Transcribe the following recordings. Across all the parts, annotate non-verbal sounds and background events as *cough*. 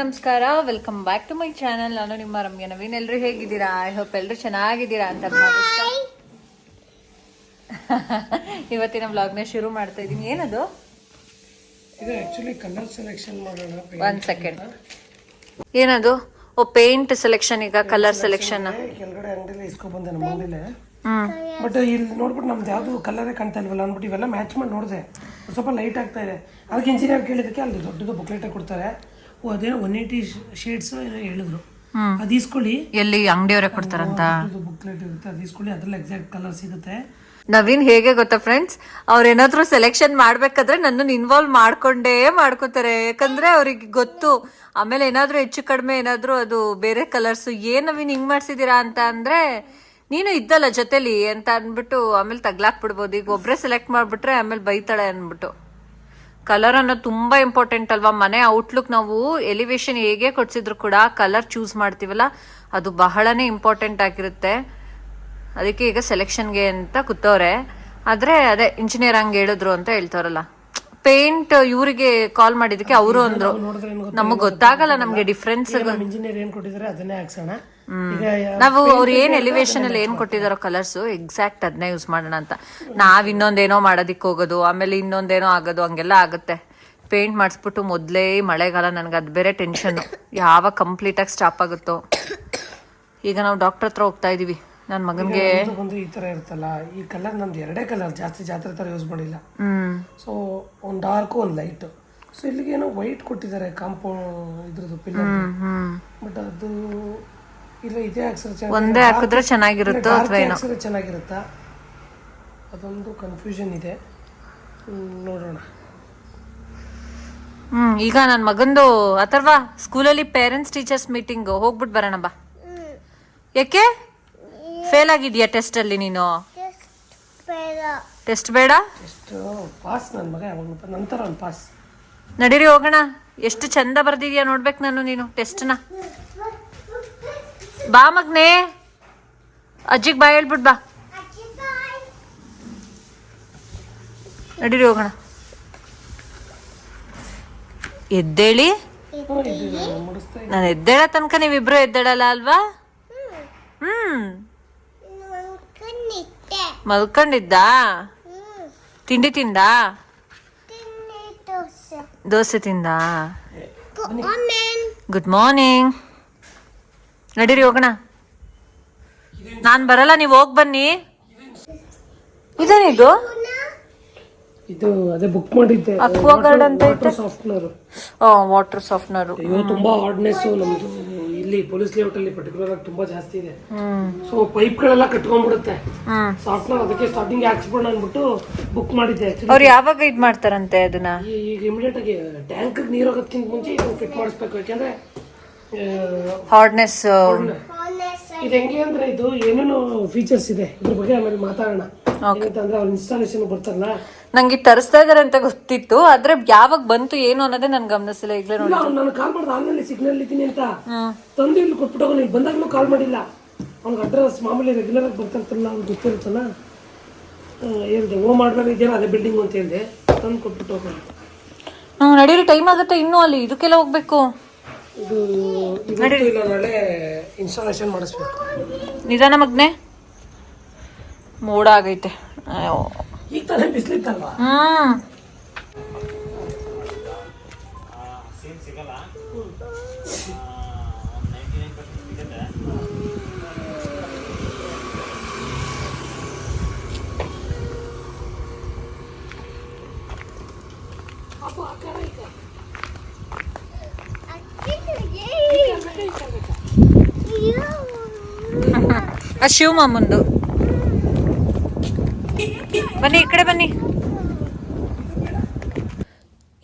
ನಮಸ್ಕಾರ. Welcome back to my channel ನಾನು ನಿಮ್ಮ ರಮ್ಯ ನವೀನ್. ಎಲ್ರು ಹೇಗಿದ್ದೀರಾ? ಐ ಹೋಪ್ ಎಲ್ರು ಚೆನ್ನಾಗಿದ್ದೀರಾ ಅಂತ *laughs* ಇವತ್ತಿನ ಇವತ್ತಿನ ನ ಶುರು ಮಾಡ್ತಾ ಇದ್ದೀನಿ. ಏನದು? ಇದು ಆಕ್ಚುಲಿ ಕಲರ್ ಸೆಲೆಕ್ಷನ್ ಮಾಡೋಣ ಒಂದ್ ಸೆಕೆಂಡ್ ಏನದು? ಓ ಪೇಂಟ್ ಸೆಲೆಕ್ಷನ್ ಈಗ ಕಲರ್ ಸೆಲೆಕ್ಷನ್ ಕೆಳಗಡೆ ಅಂಗಡಿಲಿ ಇಸ್ಕೊ ಬಂದೆ ನಮ್ಮ ಅಂಗಡಿಲೆ ಬಟ್ ಇಲ್ಲಿ ನೋಡ್ಬಿಟ್ಟು ನಮ್ದು ಯಾವುದು ಕಲರೇ ಕಾಣ್ತಾ ಇಲ್ವಲ್ಲ ಅಂದ್ಬಿಟ್ಟು ಇವೆಲ್ಲ ಮ್ಯಾಚ್ ಮಾಡಿ ನೋಡಿದೆ. ಸ್ವಲ್ಪ ಲೈಟ್ ಆಗ್ತಾ ಇದೆ. ಅದಕ್ಕೆ ಇಂಜಿನಿಯರ್ ಕೇಳಿದಕ್ಕೆ ಅಲ್ಲಿ ದೊಡ್ಡದು ಬುಕ್ಲೆಟ್ ಕೊಡ್ತಾರೆ. ಒನ್ ಏಯ್ಟಿ ಶೇಡ್ಸ್ ಏನೋ ಹೇಳಿದ್ರು. ಅದು ಇಸ್ಕೊಳ್ಳಿ ಎಲ್ಲಿ ಅಂಗಡಿಯವರೇ ಕೊಡ್ತಾರಂತ? ಬುಕ್ಲೆಟ್ ಇರುತ್ತೆ. ಅದು ಇಸ್ಕೊಳ್ಳಿ ಅದ್ರಲ್ಲಿ ಎಕ್ಸಾಕ್ಟ್ ಕಲರ್ ಸಿಗುತ್ತೆ ನವೀನ್ ಹೇಗೆ ಗೊತ್ತಾ ಫ್ರೆಂಡ್ಸ್ ಅವ್ರೇನಾದ್ರೂ ಸೆಲೆಕ್ಷನ್ ಮಾಡ್ಬೇಕಾದ್ರೆ ನನ್ನನ್ನು ಇನ್ವಾಲ್ವ್ ಮಾಡ್ಕೊಂಡೇ ಮಾಡ್ಕೋತಾರೆ. ಯಾಕಂದ್ರೆ ಅವ್ರಿಗೆ ಗೊತ್ತು. ಆಮೇಲೆ ಏನಾದ್ರೂ ಹೆಚ್ಚು ಕಡಿಮೆ ಏನಾದ್ರೂ ಅದು ಬೇರೆ ಕಲರ್ಸ್ ಏನ್ ನವೀನ್ ಹಿಂಗ್ ಮಾಡ್ಸಿದೀರಾ ಅಂತ ಅಂದ್ರೆ ನೀನು ಇದ್ದಲ್ಲ ಜೊತೆಲಿ ಅಂತ ಅಂದ್ಬಿಟ್ಟು ಆಮೇಲೆ ತಗ್ಲಾಕ್ಬಿಡ್ಬೋದು. ಈಗ ಒಬ್ರೇ ಸೆಲೆಕ್ಟ್ ಮಾಡ್ಬಿಟ್ರೆ ಆಮೇಲೆ ಬೈತಾಳೆ ಅಂದ್ಬಿಟ್ಟು. ಕಲರ್ ಅನ್ನೋದು ತುಂಬಾ ಇಂಪಾರ್ಟೆಂಟ್ ಅಲ್ವಾ? ಮನೆ ಔಟ್ಲುಕ್ ನಾವು ಎಲಿವೇಶನ್ ಹೇಗೆ ಕೊಡ್ಸಿದ್ರು ಕೂಡ ಕಲರ್ ಚೂಸ್ ಮಾಡ್ತೀವಲ್ಲ ಅದು ಬಹಳನೇ ಇಂಪಾರ್ಟೆಂಟ್ ಆಗಿರುತ್ತೆ. ಅದಕ್ಕೆ ಈಗ ಸೆಲೆಕ್ಷನ್ಗೆ ಅಂತ ಕೂತವ್ರೆ. ಆದ್ರೆ ಅದೇ ಇಂಜಿನಿಯರ್ ಹಂಗೆ ಹೇಳಿದ್ರು ಅಂತ ಹೇಳ್ತಾರಲ್ಲ. ಪೇಂಟ್ ಇವರಿಗೆ ಕಾಲ್ ಮಾಡಿದಕ್ಕೆ ಅವರು ಅಂದ್ರು. ನಮಗೆ ಗೊತ್ತಾಗಲ್ಲ ನಮ್ಗೆ ಡಿಫ್ರೆನ್ಸ್ ಇಂಜಿನಿಯರ್ ಏನು ಕೊಟ್ಟಿದ್ರೆ ಅದನ್ನೇ ಹಾಕ್ಸೋಣ. ನಾವು ಅವ್ರು ಏನ್ ಎಲಿವೇಶನ್ ಅಲ್ಲಿ ಏನ್ ಕೊಟ್ಟಿದಾರೋ ಕಲರ್ಸ್ ಎಕ್ಸಾಕ್ಟ್ ಅದನ್ನೇ ಯೂಸ್ ಮಾಡೋಣ ಅಂತ. ನಾವ್ ಇನ್ನೊಂದೇನೋ ಮಾಡೋದಿಕ್ ಹೋಗೋದು ಆಮೇಲೆ ಇನ್ನೊಂದೇನೋ ಆಗೋದು ಹಂಗೆಲ್ಲ ಆಗುತ್ತೆ. ಪೇಂಟ್ ಮಾಡಿಸ್ಬಿಟ್ಟು ಮೊದ್ಲೇ ಮಳೆಗಾಲ ನನ್ಗೆ ಅದು ಬೇರೆ ಟೆನ್ಷನ್ ಯಾವಾಗ ಕಂಪ್ಲೀಟ್ ಆಗಿ ಸ್ಟಾಪ್ ಆಗುತ್ತೋ. ಈಗ ನಾವು ಡಾಕ್ಟರ್ ಹತ್ರ ಹೋಗ್ತಾ ಇದೀವಿ. ನನ್ನ ಮಗನ್ಗೆ ಬಂದು ಈ ತರ ಇರುತ್ತಲ್ಲ ಈ ಕಲರ್ ನಮ್ದು ಎರಡೇ ಕಲರ್ ಜಾಸ್ತಿ ಜಾತ್ರೆ ತರ ಯೂಸ್ ಮಾಡಿಲ್ಲ. ಸೊ ಒಂದು ಡಾರ್ಕ್ ಒಂದು ಲೈಟ್ ಸೊ ಇಲ್ಲಿಗೆ ಏನೋ ವೈಟ್ ಕೊಟ್ಟಿದ್ದಾರೆ ಕಾಂಪೌಂಡ್ ಇದ್ರದ್ದು ಪಿಲ್ಲರ್ ಬಟ್ ಅದು ಇಲ್ಲ ಇದೇ ಅಕ್ಷರ ಒಂದೇ ಹಾಕಿದ್ರೆ ಚೆನ್ನಾಗಿರುತ್ತೋ ಅಥವಾ ಏನೋ? ಅಕ್ಷರ ಚೆನ್ನಾಗಿರುತ್ತಾ? ಅದೊಂದು ಕನ್ಫ್ಯೂಷನ್ ಇದೆ. ನೋಡೋಣ. ಹ್ಮ್ ಈಗ ನನ್ನ ಮಗಂದು ಅಥರ್ವಾ ಸ್ಕೂಲಲ್ಲಿ ಪೇರೆಂಟ್ಸ್ ಟೀಚರ್ಸ್ ಮೀಟಿಂಗ್ ಹೋಗ್ಬಿಟ್ ಬರೋಣ ಬಾ. ಯಾಕೆ? ಫೇಲ್ ಆಗಿದ್ಯಾ ಟೆಸ್ಟ್ ಅಲ್ಲಿ ನೀನು? ಟೆಸ್ಟ್ ಬೇಡ? ಎಷ್ಟು ಪಾಸ್ ನನ್ನ ಮಗ ಯಾವಾಗ ನಂತರ ಪಾಸ್ ನಡೀರಿ ಹೋಗೋಣ. ಎಷ್ಟು ಚಂದ ಬರ್ದಿದ್ಯಾ ನೋಡ್ಬೇಕು ನಾನು ನೀನು ಟೆಸ್ಟ್ನ ಬಾ ಮಗ್ನೆ. ಅಜ್ಜಿಗೆ ಬಾ ಹೇಳ್ಬಿಟ್ ಬಾ. ನಡೀರಿ ಹೋಗೋಣ. ಎದ್ದೇಳಿ. ನಾನು ಎದ್ದೇಳ ತನಕ ನೀವಿಬ್ರು ಎದ್ದೇಳಲ್ಲ ಅಲ್ವಾ? ಹ್ಮ್. ಮಲ್ಕೊಂಡಿದ್ದ? ತಿಂಡಿ ತಿಂದ? ದೋಸೆ. ತಿಂದ? ಗುಡ್ ಮಾರ್ನಿಂಗ್ ನಡೀರಿ ಹೋಗೋಣ. ನಾನ್ ಬರಲ್ಲ ನೀವ್ ಹೋಗ್ ಬನ್ನಿ. ಇದೇನಿದು ಇದು? ಅದೇ ಬುಕ್ ಮಾಡಿದ್ದೆ. ಅಕ್ವಾಗಾರ್ಡ್ ಅಂತ ಐತೆ? ಸಾಫ್ಟ್ನರ್ ವಾಟರ್ ಸಾಫ್ಟ್ನರು ಅಯ್ಯೋ ತುಂಬಾ ಹಾರ್ಡ್ನೆಸ್ ನಮ್ದು ಇಲ್ಲಿ ಪೊಲೀಸ್ ಲೇಔಟ್ ಅಲ್ಲಿ ಪರ್ಟಿಕ್ಯುಲರ್ ಆಗಿ ತುಂಬಾ ಜಾಸ್ತಿ ಇದೆ. ಸೊ ಪೈಪ್ಗಳೆಲ್ಲ ಕಟ್ಕೊಂಡ್ಬಿಡುತ್ತೆ. ಹ್ಮ್. ಸಾಫ್ಟ್ನರ್ ಅದಕ್ಕೆ ಸ್ಟಾರ್ಟಿಂಗ್ ಹಾಕ್ಸ್ಬಿಡೋಣ ಅಂದ್ಬಿಟ್ಟು ಬುಕ್ ಮಾಡಿದ್ದೆ. ಅವ್ರು ಯಾವಾಗ ಇದ್ ಮಾಡ್ತಾರಂತೆ ಅದನ್ನ? ಈಗ ಇಮಿಡಿಯೇಟ್ ಆಗಿ ಟ್ಯಾಂಕ್ ನೀರು ಹೋಗೋದಕ್ಕಿಂತ ಮುಂಚೆ ಫಿಟ್ ಮಾಡಿಸ್ಬೇಕು. ಯಾಕೆಂದ್ರೆ ಹಾರ್ಡ್ನೆಸ್ ಇದು ಹೆಂಗೆ ಅಂದ್ರೆ ಇದು ಏನೇನೋ ಫೀಚರ್ಸ್ ಇದೆ. ಇದ್ರ ಬಗ್ಗೆ ಆಮೇಲೆ ಮಾತಾಡೋಣ. ಏನಂತಂದ್ರೆ ಅವ್ರ ಇನ್ಸ್ಟಾಲೇಷನ್ ಬರ್ತಾರಲ್ಲ? ನಂಗೆ ತರಿಸ್ತಾ ಇದಾರೆ ಅಂತ ಗೊತ್ತಿತ್ತು ಆದ್ರೆ ಯಾವಾಗ ಬಂತು ಏನು ಅನ್ನೋದೇ ನನ್ ಗಮನಿಸಿಲ್ಲ ಈಗಲೇ ನೋಡಿ. ನಾನು ಕಾಲ್ ಮಾಡ್ದೆ ಆನ್ಲೈನ್ ಸಿಗ್ನಲ್ ಇದ್ದೀನಿ ಅಂತ. ತಂದು ಇಲ್ಲಿ ಕೊಟ್ಬಿಟ್ಟು ನೀನು ಬಂದಾಗಲೂ ಕಾಲ್ ಮಾಡಿಲ್ಲ. ಅವ್ನಿಗೆ ಅಡ್ರೆಸ್ ಮಾಮೂಲಿ ರೆಗ್ಯುಲರ್ ಆಗಿ ಬರ್ತಿರ್ತಲ್ಲ ಅವ್ನಿಗೆ ಗೊತ್ತಿರುತ್ತಲ್ಲ. ಹೇಳ್ದೆ ಓ ಮಾಡ್ಬೇಕು ಇದೆಯಲ್ಲ ಅದೇ ಬಿಲ್ಡಿಂಗ್ ಅಂತ ಹೇಳ್ದೆ. ತಂದು ಕೊಟ್ಬಿಟ್ಟು ಹೋಗೋಣ. ನಡೀರಿ ಟೈಮ್ ಆಗುತ್ತೆ ಇನ್ನೂ ಅಲ್ಲಿ ಇದಕ್ಕೆಲ್ಲ ಹೋಗ್ಬೇಕು. ಇದು ಇವತ್ತು ಇಲ್ಲ ನಾಳೆ ಇನ್ಸ್ಟಾಲೇಷನ್ ಮಾಡಿಸ್ಬೇಕು. ನಿಧಾನ ಮಗ್ನೆ. ಮೋಡ ಆಗೈತೆ. ಅಯ್ಯೋ. ಈಗ ತಾನೇ ಬಿಸಿಲಿತ್ತಲ್ವಾ? ಹ್ಮ್ ಆ *laughs* ಶಿವ ಮಾಮಂದು. ಬನ್ನಿ, ಈ ಕಡೆ ಬನ್ನಿ.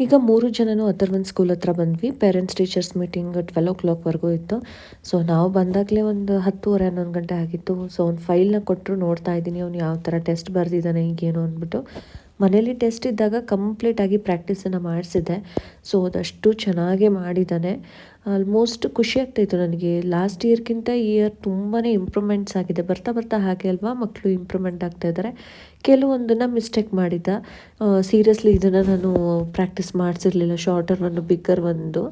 ಈಗ ಮೂರು ಜನನು ಅಥರ್ವನ್ ಸ್ಕೂಲ್ ಹತ್ರ ಬಂದ್ವಿ. ಪೇರೆಂಟ್ಸ್ ಟೀಚರ್ಸ್ ಮೀಟಿಂಗ್ ಟ್ವೆಲ್ ಓ ಕ್ಲಾಕ್ವರೆಗೂ ಇತ್ತು. ಸೊ ನಾವು ಬಂದಾಗಲೇ ಒಂದು ಹತ್ತುವರೆ, ಹನ್ನೊಂದು ಗಂಟೆ ಆಗಿತ್ತು. ಸೊ ಅವ್ನು ಫೈಲ್ನ ಕೊಟ್ಟರು ನೋಡ್ತಾ ಇದ್ದೀನಿ. ಅವ್ನು ಯಾವ ಥರ ಟೆಸ್ಟ್ ಬರೆದಿದ್ದಾನೆ ಈಗೇನು ಅಂದ್ಬಿಟ್ಟು. ಮನೇಲಿ ಟೆಸ್ಟ್ ಇದ್ದಾಗ ಕಂಪ್ಲೀಟಾಗಿ ಪ್ರಾಕ್ಟೀಸನ್ನು ಮಾಡಿಸಿದ್ದೆ ಸೊ ಅದಷ್ಟು ಚೆನ್ನಾಗೇ ಮಾಡಿದ್ದಾನೆ. ಆಲ್ಮೋಸ್ಟ್ ಖುಷಿ ಆಗ್ತಾಯಿತ್ತು ನನಗೆ. ಲಾಸ್ಟ್ ಇಯರ್ಗಿಂತ ಈ ಇಯರ್ ತುಂಬಾ ಇಂಪ್ರೂವ್ಮೆಂಟ್ಸ್ ಆಗಿದೆ. ಬರ್ತಾ ಬರ್ತಾ ಹಾಗೆ ಅಲ್ವಾ? ಮಕ್ಕಳು ಇಂಪ್ರೂವ್ಮೆಂಟ್ ಆಗ್ತಾ ಇದ್ದಾರೆ. ಕೆಲವೊಂದನ್ನು ಮಿಸ್ಟೇಕ್ ಮಾಡಿದ್ದ. ಸೀರಿಯಸ್ಲಿ ಇದನ್ನು ನಾನು ಪ್ರಾಕ್ಟೀಸ್ ಮಾಡಿಸಿರ್ಲಿಲ್ಲ. ಶಾರ್ಟರ್ ಒಂದು ಬಿಗ್ಗರ್ ಒಂದು.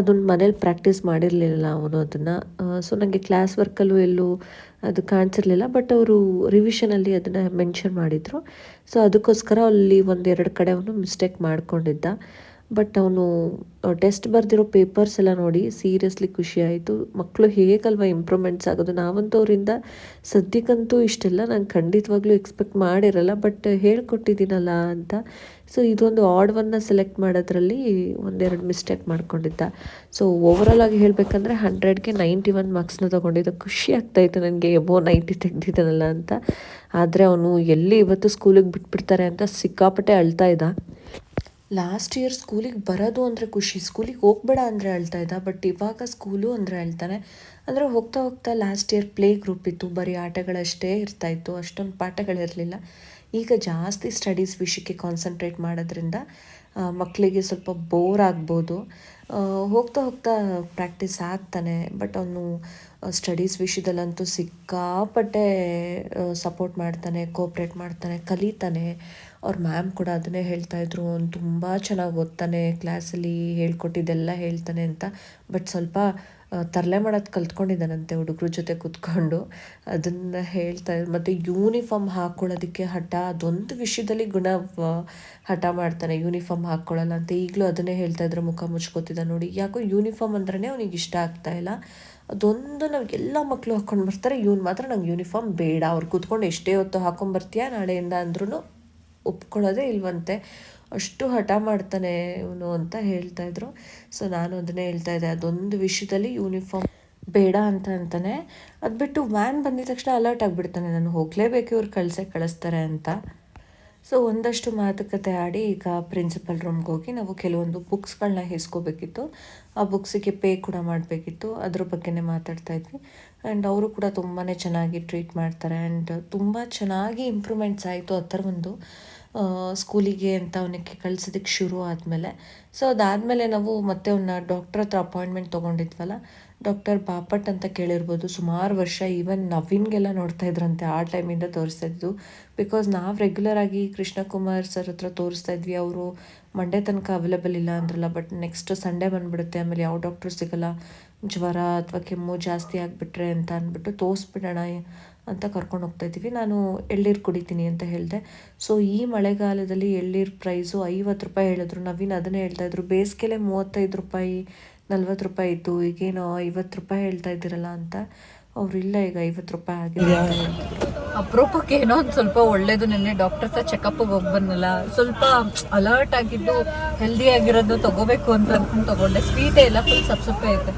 ಅದನ್ನು ಮನೇಲಿ ಪ್ರಾಕ್ಟೀಸ್ ಮಾಡಿರಲಿಲ್ಲ ಅವನು ಅದನ್ನು. ಸೊ ನನಗೆ ಕ್ಲಾಸ್ ವರ್ಕಲ್ಲೂ ಎಲ್ಲೂ ಅದು ಕಾಣಿಸಿರಲಿಲ್ಲ. ಬಟ್ ಅವರು ರಿವಿಷನಲ್ಲಿ ಅದನ್ನು ಮೆನ್ಷನ್ ಮಾಡಿದರು. ಸೊ ಅದಕ್ಕೋಸ್ಕರ ಅಲ್ಲಿ ಒಂದೆರಡು ಕಡೆ ಅವನು ಮಿಸ್ಟೇಕ್ ಮಾಡ್ಕೊಂಡಿದ್ದ. ಬಟ್ ಅವನು ಟೆಸ್ಟ್ ಬರೆದಿರೋ ಪೇಪರ್ಸ್ ಎಲ್ಲ ನೋಡಿ ಸೀರಿಯಸ್ಲಿ ಖುಷಿ ಆಯಿತು. ಮಕ್ಕಳು ಹೇಗಲ್ವ ಇಂಪ್ರೂವ್ಮೆಂಟ್ಸ್ ಆಗೋದು? ನಾವಂತೂ ಅವರಿಂದ ಸದ್ಯಕ್ಕಂತೂ ಇಷ್ಟೆಲ್ಲ ನಾನು ಖಂಡಿತವಾಗ್ಲೂ ಎಕ್ಸ್ಪೆಕ್ಟ್ ಮಾಡಿರಲ್ಲ ಬಟ್ ಹೇಳ್ಕೊಟ್ಟಿದ್ದೀನಲ್ಲ ಅಂತ. ಸೊ ಇದೊಂದು ಆರ್ಡ್ವನ್ನು ಸೆಲೆಕ್ಟ್ ಮಾಡೋದ್ರಲ್ಲಿ ಒಂದೆರಡು ಮಿಸ್ಟೇಕ್ ಮಾಡ್ಕೊಂಡಿದ್ದ. ಸೊ ಓವರಾಲ್ ಆಗಿ ಹೇಳಬೇಕಂದ್ರೆ ಹಂಡ್ರೆಡ್ಗೆ ನೈಂಟಿ ಒನ್ ಮಾರ್ಕ್ಸ್ನ ತೊಗೊಂಡಿದ್ದ. ಖುಷಿ ಆಗ್ತಾಯಿತ್ತು ನನಗೆ ಎಬೋ ನೈಂಟಿ ತೆಗ್ದಿದ್ದಾನಲ್ಲ ಅಂತ. ಆದರೆ ಅವನು ಎಲ್ಲಿ ಇವತ್ತು ಸ್ಕೂಲಿಗೆ ಬಿಟ್ಬಿಡ್ತಾರೆ ಅಂತ ಸಿಕ್ಕಾಪಟ್ಟೆ ಅಳ್ತಾ ಇದ್ದ. ಲಾಸ್ಟ್ ಇಯರ್ ಸ್ಕೂಲಿಗೆ ಬರೋದು ಅಂದರೆ ಖುಷಿ. ಸ್ಕೂಲಿಗೆ ಹೋಗ್ಬೇಡ ಅಂದರೆ ಹೇಳ್ತಾ ಇದ್ದ ಬಟ್ ಇವಾಗ ಸ್ಕೂಲು ಅಂದರೆ ಹೇಳ್ತಾನೆ. ಅಂದರೆ ಹೋಗ್ತಾ ಹೋಗ್ತಾ ಲಾಸ್ಟ್ ಇಯರ್ ಪ್ಲೇ ಗ್ರೂಪ್ ಇತ್ತು, ಬರೀ ಆಟಗಳಷ್ಟೇ ಇರ್ತಾಯಿತ್ತು ಅಷ್ಟೊಂದು ಪಾಠಗಳಿರಲಿಲ್ಲ ಈಗ ಜಾಸ್ತಿ ಸ್ಟಡೀಸ್ ವಿಷಯಕ್ಕೆ ಕಾನ್ಸಂಟ್ರೇಟ್ ಮಾಡೋದ್ರಿಂದ ಮಕ್ಕಳಿಗೆ ಸ್ವಲ್ಪ ಬೋರ್ ಆಗ್ಬೋದು. ಹೋಗ್ತಾ ಹೋಗ್ತಾ ಪ್ರಾಕ್ಟೀಸ್ ಆಗ್ತಾನೆ ಬಟ್ ಅವನು ಸ್ಟಡೀಸ್ ವಿಷಯದಲ್ಲಂತೂ ಸಿಕ್ಕಾಪಟ್ಟೆ ಸಪೋರ್ಟ್ ಮಾಡ್ತಾನೆ ಕೋಪ್ರೇಟ್ ಮಾಡ್ತಾನೆ, ಕಲಿತಾನೆ. ಅವ್ರ ಮ್ಯಾಮ್ ಕೂಡ ಅದನ್ನೇ ಹೇಳ್ತಾ ಇದ್ರು. ಅವ್ನು ತುಂಬ ಚೆನ್ನಾಗಿ ಓದ್ತಾನೆ ಕ್ಲಾಸಲ್ಲಿ ಹೇಳ್ಕೊಟ್ಟಿದ್ದೆಲ್ಲ ಹೇಳ್ತಾನೆ ಅಂತ. ಬಟ್ ಸ್ವಲ್ಪ ತರಲೆ ಮಾಡೋದು ಕಲ್ತ್ಕೊಂಡಿದ್ದಾನಂತೆ ಹುಡುಗ್ರ ಜೊತೆ ಕೂತ್ಕೊಂಡು. ಅದನ್ನು ಹೇಳ್ತಾ ಮತ್ತು ಯೂನಿಫಾರ್ಮ್ ಹಾಕ್ಕೊಳ್ಳೋದಕ್ಕೆ ಹಠ, ಅದೊಂದು ವಿಷಯದಲ್ಲಿ ಗುಣ ಹಠ ಮಾಡ್ತಾನೆ. ಯೂನಿಫಾರ್ಮ್ ಹಾಕ್ಕೊಳ್ಳಲ್ಲ ಅಂತ ಈಗಲೂ ಅದನ್ನೇ ಹೇಳ್ತಾ ಇದ್ರು. ಮುಖ ಮುಚ್ಕೋತಿದ್ದ ನೋಡಿ. ಯಾಕೋ ಯೂನಿಫಾರ್ಮ್ ಅಂದ್ರೆ ಅವ್ನಿಗೆ ಇಷ್ಟ ಆಗ್ತಾ ಇಲ್ಲ. ಅದೊಂದು ನಾವು ಎಲ್ಲ ಮಕ್ಕಳು ಹಾಕ್ಕೊಂಡು ಬರ್ತಾರೆ. ಇವ್ನು ಮಾತ್ರ ನಂಗೆ ಯೂನಿಫಾರ್ಮ್ ಬೇಡ. ಅವ್ರು ಕೂತ್ಕೊಂಡು ಎಷ್ಟೇ ಹೊತ್ತು ಹಾಕೊಂಡ್ಬರ್ತೀಯ ನಾಳೆಯಿಂದ ಅಂದ್ರೂ ಒಪ್ಕೊಳ್ಳೋದೇ ಇಲ್ವಂತೆ. ಅಷ್ಟು ಹಠ ಮಾಡ್ತಾನೆ ಇವನು ಅಂತ ಹೇಳ್ತಾ ಇದ್ರು. ಸೊ ನಾನು ಅದನ್ನೇ ಹೇಳ್ತಾ ಇದ್ದೆ. ಅದೊಂದು ವಿಷಯದಲ್ಲಿ ಯೂನಿಫಾರ್ಮ್ ಬೇಡ ಅಂತ ಅಂತಾನೆ. ಅದು ಬಿಟ್ಟು ವ್ಯಾನ್ ಬಂದಿದ ತಕ್ಷಣ ಅಲರ್ಟ್ ಆಗಿಬಿಡ್ತಾನೆ. ನಾನು ಹೋಗಲೇಬೇಕು ಇವ್ರು ಕಳ್ಸೇ, ಕಳಿಸ್ತಾರೆ ಅಂತ. ಸೊ ಒಂದಷ್ಟು ಮಾತುಕತೆ ಆಡಿ ಈಗ ಪ್ರಿನ್ಸಿಪಲ್ ರೂಮ್ಗೆ ಹೋಗಿ ನಾವು ಕೆಲವೊಂದು ಬುಕ್ಸ್ಗಳನ್ನ ಇಸ್ಕೋಬೇಕಿತ್ತು ಆ ಬುಕ್ಸಿಗೆ ಪೇ ಕೂಡ ಮಾಡಬೇಕಿತ್ತು. ಅದ್ರ ಬಗ್ಗೆನೇ ಮಾತಾಡ್ತಾ ಇದ್ವಿ. ಆ್ಯಂಡ್ ಅವರು ಕೂಡ ತುಂಬಾ ಚೆನ್ನಾಗಿ ಟ್ರೀಟ್ ಮಾಡ್ತಾರೆ. ಆ್ಯಂಡ್ ತುಂಬ ಚೆನ್ನಾಗಿ ಇಂಪ್ರೂವ್ಮೆಂಟ್ಸ್ ಆಯಿತು ಆ ಥರ ಒಂದು ಸ್ಕೂಲಿಗೆ ಅಂತ ಅವನಿಗೆ ಕಳ್ಸೋದಕ್ಕೆ ಶುರು ಆದಮೇಲೆ. ಸೊ ಅದಾದಮೇಲೆ ನಾವು ಮತ್ತೆ ಅವನ್ನ ಡಾಕ್ಟ್ರ್ ಹತ್ರ ಅಪಾಯಿಂಟ್ಮೆಂಟ್ ತೊಗೊಂಡಿದ್ವಲ್ಲ ಡಾಕ್ಟರ್ ಬಾಪಟ್ ಅಂತ ಕೇಳಿರ್ಬೋದು, ಸುಮಾರು ವರ್ಷ ಈವನ್ ನವೀನ್ಗೆಲ್ಲ ನೋಡ್ತಾ ಇದ್ರಂತೆ ಆ ಟೈಮಿಂದ ತೋರಿಸ್ತಾ ಇದ್ದು. ಬಿಕಾಸ್ ನಾವು ರೆಗ್ಯುಲರ್ ಆಗಿ ಕೃಷ್ಣಕುಮಾರ್ ಸರ್ ಹತ್ರ ತೋರಿಸ್ತಾ ಇದ್ವಿ, ಅವರು ಮಂಡೇ ತನಕ ಅವೈಲೇಬಲ್ ಇಲ್ಲ ಅಂದ್ರಲ್ಲ ಬಟ್ ನೆಕ್ಸ್ಟ್ ಸಂಡೇ ಬಂದ್ಬಿಡುತ್ತೆ, ಆಮೇಲೆ ಯಾವ ಡಾಕ್ಟ್ರು ಸಿಗಲ್ಲ, ಜ್ವರ ಅಥವಾ ಕೆಮ್ಮು ಜಾಸ್ತಿ ಆಗಿಬಿಟ್ರೆ ಅಂತ ಅಂದ್ಬಿಟ್ಟು ತೋರಿಸ್ಬಿಡೋಣ ಅಂತ ಕರ್ಕೊಂಡು ಹೋಗ್ತಾ ಇದ್ದೀವಿ. ನಾನು ಎಳ್ನೀರು ಕುಡಿತೀನಿ ಅಂತ ಹೇಳಿದೆ. ಸೊ ಈ ಮಳೆಗಾಲದಲ್ಲಿ ಎಳ್ನೀರು ಪ್ರೈಸು ಐವತ್ತು ರೂಪಾಯಿ ಹೇಳಿದ್ರು. ನವೀನ್ ಅದನ್ನೇ ಹೇಳ್ತಾ ಇದ್ರು. ಬೇಸಿಗೆಲೆ ಮೂವತ್ತೈದು ರೂಪಾಯಿ, ನಲ್ವತ್ತು ರೂಪಾಯಿ ಇತ್ತು ಈಗೇನೋ ಐವತ್ತು ರೂಪಾಯಿ ಹೇಳ್ತಾ ಇದ್ದೀರಲ್ಲ ಅಂತ. ಅವ್ರು ಇಲ್ಲ ಈಗ ಐವತ್ತು ರೂಪಾಯಿ ಆಗಿದೆ. ಅಪರೂಪಕ್ಕೆ ಏನೋ ಒಂದು ಸ್ವಲ್ಪ ಒಳ್ಳೇದು ನಿನ್ನೆ ಡಾಕ್ಟರ್ ಸಹ ಚೆಕಪ್ಗೆ ಹೋಗಿ ಬಂದಲ್ಲ ಸ್ವಲ್ಪ ಅಲರ್ಟ್ ಆಗಿದ್ದು ಹೆಲ್ದಿ ಆಗಿರೋದು ತಗೋಬೇಕು ಅಂತ ಅಂದ್ಕೊಂಡು ತಗೊಂಡೆ. ಸ್ವೀಟೇ ಇಲ್ಲ ಫುಲ್ ಸಪ್ಸಪ್ಪೆ ಐತೆ.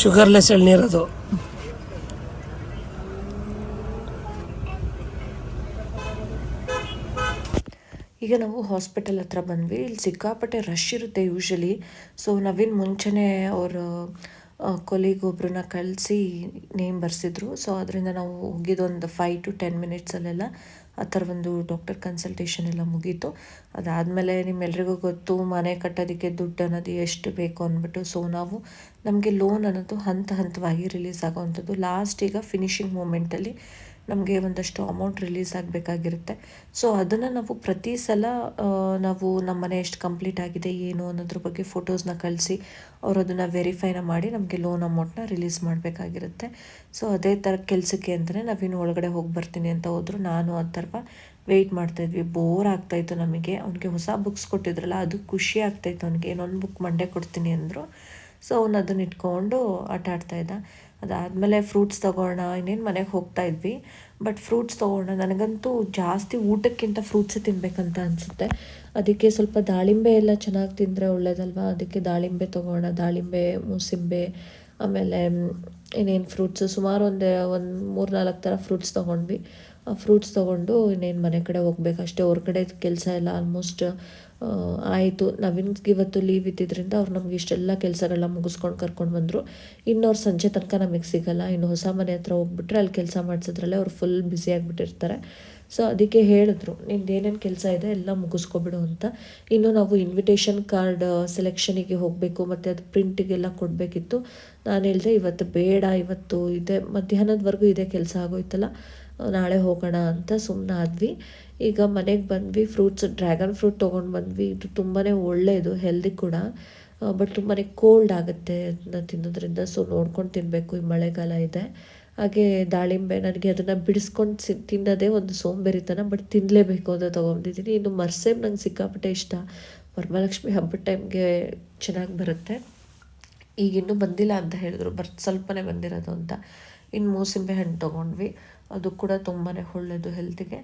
ಶುಗರ್ಲೆಸ್ ಎಳ್ನೀರದು ಈಗ ನಾವು ಹಾಸ್ಪಿಟಲ್ ಹತ್ರ ಬಂದ್ವಿ. ಇಲ್ಲಿ ಸಿಕ್ಕಾಪಟ್ಟೆ ರಶ್ ಇರುತ್ತೆ ಯೂಶಲಿ ಸೊ ನವೀನ್ ಮುಂಚೆನೇ ಅವರು ಕೊಲಿಗೊಬ್ರನ್ನ ಕಳಿಸಿ ನೇಮ್ ಬರ್ಸಿದ್ರು. ಸೊ ಅದರಿಂದ ನಾವು ಹೋಗಿದ್ದೊಂದು ಫೈವ್ ಟು ಟೆನ್ ಮಿನಿಟ್ಸಲ್ಲೆಲ್ಲ ಆ ಥರ ಒಂದು ಡಾಕ್ಟರ್ ಕನ್ಸಲ್ಟೇಷನ್ ಎಲ್ಲ ಮುಗೀತು. ಅದಾದಮೇಲೆ ನಿಮ್ಮೆಲ್ರಿಗೂ ಗೊತ್ತು, ಮನೆ ಕಟ್ಟೋದಕ್ಕೆ ದುಡ್ಡು ಅನ್ನೋದು ಎಷ್ಟು ಬೇಕು ಅಂದ್ಬಿಟ್ಟು. ಸೊ ನಾವು ನಮಗೆ ಲೋನ್ ಅನ್ನೋದು ಹಂತ ಹಂತವಾಗಿ ರಿಲೀಸ್ ಆಗೋವಂಥದ್ದು. ಲಾಸ್ಟ್ ಈಗ ಫಿನಿಶಿಂಗ್ ಮೂಮೆಂಟಲ್ಲಿ ನಮಗೆ ಒಂದಷ್ಟು ಅಮೌಂಟ್ ರಿಲೀಸ್ ಆಗಬೇಕಾಗಿರುತ್ತೆ. ಸೊ ಅದನ್ನು ನಾವು ಪ್ರತಿ ಸಲ ನಾವು ನಮ್ಮ ಮನೆ ಎಷ್ಟು ಕಂಪ್ಲೀಟ್ ಆಗಿದೆ, ಏನು ಅನ್ನೋದ್ರ ಬಗ್ಗೆ ಫೋಟೋಸ್ನ ಕಳಿಸಿ, ಅವರು ಅದನ್ನು ವೆರಿಫೈನ ಮಾಡಿ ನಮಗೆ ಲೋನ್ ಅಮೌಂಟ್ನ ರಿಲೀಸ್ ಮಾಡಬೇಕಾಗಿರುತ್ತೆ. ಸೊ ಅದೇ ಥರ ಕೆಲಸಕ್ಕೆ ಅಂದರೆ ನಾವಿನ್ನು ಒಳಗಡೆ ಹೋಗಿ ಬರ್ತೀನಿ ಅಂತ ಹೋದ್ರು ನಾನು ಆ ಥರ ವೆಯ್ಟ್ ಮಾಡ್ತಾಯಿದ್ವಿ ಬೋರ್ ಆಗ್ತಾಯಿತ್ತು ನಮಗೆ. ಅವನಿಗೆ ಹೊಸ ಬುಕ್ಸ್ ಕೊಟ್ಟಿದ್ರಲ್ಲ, ಅದು ಖುಷಿ ಆಗ್ತಾಯಿತ್ತು ಅವನಿಗೆ ಇನ್ನೊಂದು ಬುಕ್ ಮಂಡೆ ಕೊಡ್ತೀನಿ ಅಂದರು. ಸೊ ಅವ್ನು ಅದನ್ನ ಇಟ್ಕೊಂಡು ಆಟ ಇದ್ದ. ಅದಾದಮೇಲೆ ಫ್ರೂಟ್ಸ್ ತೊಗೋಣ, ಇನ್ನೇನು ಮನೆಗೆ ಹೋಗ್ತಾ ಇದ್ವಿ. ಬಟ್ ಫ್ರೂಟ್ಸ್ ತೊಗೋಣ, ನನಗಂತೂ ಜಾಸ್ತಿ ಊಟಕ್ಕಿಂತ ಫ್ರೂಟ್ಸೇ ತಿನ್ನಬೇಕಂತ ಅನಿಸುತ್ತೆ. ಅದಕ್ಕೆ ಸ್ವಲ್ಪ ದಾಳಿಂಬೆ ಎಲ್ಲ ಚೆನ್ನಾಗಿ ತಿಂದರೆ ಒಳ್ಳೇದಲ್ವಾ? ಅದಕ್ಕೆ ದಾಳಿಂಬೆ ತೊಗೋಣ, ದಾಳಿಂಬೆ, ಮೂಸಿಂಬೆ, ಆಮೇಲೆ ಇನ್ನೇನು ಫ್ರೂಟ್ಸು ಸುಮಾರು ಒಂದು ಒಂದು ಮೂರು ನಾಲ್ಕು ಥರ ಫ್ರೂಟ್ಸ್ ತೊಗೊಂಡ್ವಿ. ಫ್ರೂಟ್ಸ್ ತೊಗೊಂಡು ಇನ್ನೇನು ಮನೆ ಕಡೆ ಹೋಗ್ಬೇಕಷ್ಟೇ ಅಷ್ಟೇ ಕಡೆ ಕೆಲಸ ಎಲ್ಲ ಆಲ್ಮೋಸ್ಟ್ ಆಯಿತು. ನವೀನ್ಗೆ ಇವತ್ತು ಲೀವ್ ಇದ್ದಿದ್ದರಿಂದ ಅವ್ರು ನಮ್ಗೆ ಇಷ್ಟೆಲ್ಲ ಕೆಲಸಗಳನ್ನ ಮುಗಿಸ್ಕೊಂಡು ಕರ್ಕೊಂಡು ಬಂದರು. ಇನ್ನು ಅವ್ರು ಸಂಜೆ ತನಕ ನಮಗೆ ಸಿಗಲ್ಲ. ಇನ್ನು ಹೊಸ ಮನೆ ಹತ್ರ ಹೋಗ್ಬಿಟ್ರೆ ಅಲ್ಲಿ ಕೆಲಸ ಮಾಡಿಸಿದ್ರಲ್ಲೇ ಅವ್ರು ಫುಲ್ ಬ್ಯುಸಿ ಆಗಿಬಿಟ್ಟಿರ್ತಾರೆ. ಸೊ ಅದಕ್ಕೆ ಹೇಳಿದ್ರು, ನಿಂದು ಏನೇನು ಕೆಲಸ ಇದೆ ಎಲ್ಲ ಮುಗಿಸ್ಕೊಬಿಡು ಅಂತ. ಇನ್ನು ನಾವು ಇನ್ವಿಟೇಷನ್ ಕಾರ್ಡ್ ಸೆಲೆಕ್ಷನಿಗೆ ಹೋಗಬೇಕು. ಮತ್ತು ಅದು ಪ್ರಿಂಟಿಗೆಲ್ಲ ಕೊಡಬೇಕಿತ್ತು. ನಾನು ಹೇಳಿದೆ, ಇವತ್ತು ಬೇಡ, ಇವತ್ತು ಇದೆ. ಮಧ್ಯಾಹ್ನದವರೆಗೂ ಇದೇ ಕೆಲಸ ಆಗೋಯ್ತಲ್ಲ. ನಾಳೆ ಹೋಗೋಣ ಅಂತ ಸುಮ್ಮನಾದ್ವಿ ಈಗ ಮನೆಗೆ ಬಂದ್ವಿ ಫ್ರೂಟ್ಸ್ ಡ್ರ್ಯಾಗನ್ ಫ್ರೂಟ್ ತೊಗೊಂಡು ಬಂದ್ವಿ. ಇದು ತುಂಬಾ ಒಳ್ಳೆಯದು ಹೆಲ್ದಿ ಕೂಡ. ಬಟ್ ತುಂಬಾ ಕೋಲ್ಡ್ ಆಗುತ್ತೆ ಅದನ್ನ ತಿನ್ನೋದ್ರಿಂದ. ಸೊ ನೋಡ್ಕೊಂಡು ತಿನ್ನಬೇಕು ಈ ಮಳೆಗಾಲ ಇದೆ. ಹಾಗೆ ದಾಳಿಂಬೆ ನನಗೆ ಅದನ್ನು ಬಿಡಿಸ್ಕೊಂಡು ಸಿ, ತಿನ್ನೋದೇ ಒಂದು ಸೋಂಬೇರಿತನ ಬಟ್ ತಿನ್ನಲೇಬೇಕು ಅಂತ ತೊಗೊಂಡಿದ್ದೀನಿ ಇನ್ನು ಮರ್ಸೇಮ್ ನಂಗೆ ಸಿಕ್ಕಾಪಟ್ಟೆ ಇಷ್ಟ. ವರಮಹಾಲಕ್ಷ್ಮಿ ಹಬ್ಬದ ಟೈಮ್ಗೆ ಚೆನ್ನಾಗಿ ಬರುತ್ತೆ. ಈಗ ಇನ್ನೂ ಬಂದಿಲ್ಲ ಅಂತ ಹೇಳಿದ್ರು. ಬರ್, ಸ್ವಲ್ಪನೇ ಬಂದಿರೋದು ಅಂತ. ಇನ್ನು ಮೂಸಿಂಬೆ ಹಣ್ಣು ತೊಗೊಂಡ್ವಿ. ಅದು ಕೂಡ ತುಂಬಾ ಒಳ್ಳೆಯದು ಹೆಲ್ತಿಗೆ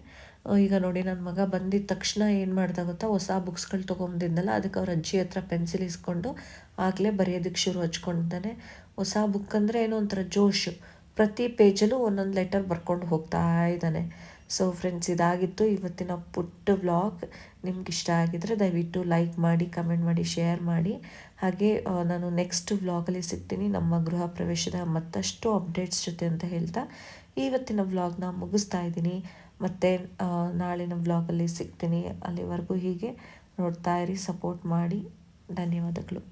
ಈಗ ನೋಡಿ ನನ್ನ ಮಗ ಬಂದಿದ್ದ ತಕ್ಷಣ ಏನು ಮಾಡ್ದ ಗೊತ್ತಾ? ಹೊಸ ಬುಕ್ಸ್ಗಳು ತೊಗೊಂಬಂದಿದ್ದಲ್ಲ ಅದಕ್ಕೆ ಅವ್ರ ಅಜ್ಜಿ ಹತ್ರ ಪೆನ್ಸಿಲ್ ಇಸ್ಕೊಂಡು ಆಗಲೇ ಬರೆಯೋದಕ್ಕೆ ಶುರು ಹಚ್ಕೊಂಡಿದ್ದಾನೆ ಹೊಸ ಬುಕ್ ಅಂದರೆ ಏನೋ ಒಂಥರ ಜೋಶು. ಪ್ರತಿ ಪೇಜಲ್ಲೂ ಒಂದೊಂದು ಲೆಟರ್ ಬರ್ಕೊಂಡು ಹೋಗ್ತಾ ಇದ್ದಾನೆ. ಸೊ ಫ್ರೆಂಡ್ಸ್ ಇದಾಗಿತ್ತು ಇವತ್ತಿನ ಪುಟ್ಟ ವ್ಲಾಗ್ ನಿಮ್ಗೆ ಇಷ್ಟ ಆಗಿದ್ರೆ ದಯವಿಟ್ಟು ಲೈಕ್ ಮಾಡಿ ಕಮೆಂಟ್ ಮಾಡಿ ಶೇರ್ ಮಾಡಿ. ಹಾಗೆ ನಾನು ನೆಕ್ಸ್ಟ್ ವ್ಲಾಗಲ್ಲಿ ಸಿಗ್ತೀನಿ. ನಮ್ಮ ಗೃಹ ಪ್ರವೇಶದ ಮತ್ತಷ್ಟು ಅಪ್ಡೇಟ್ಸ್ ಜೊತೆ ಅಂತ ಹೇಳ್ತಾ ಇವತ್ತಿನ ವ್ಲಾಗ್ನ ಮುಗಿಸ್ತಾ ಇದ್ದೀನಿ. ಮತ್ತು ನಾಳಿನ ವ್ಲಾಗಲ್ಲಿ ಸಿಗ್ತೀನಿ. ಅಲ್ಲಿವರೆಗೂ ಹೀಗೆ ನೋಡ್ತಾ ಇರಿ ಸಪೋರ್ಟ್ ಮಾಡಿ. ಧನ್ಯವಾದಗಳು.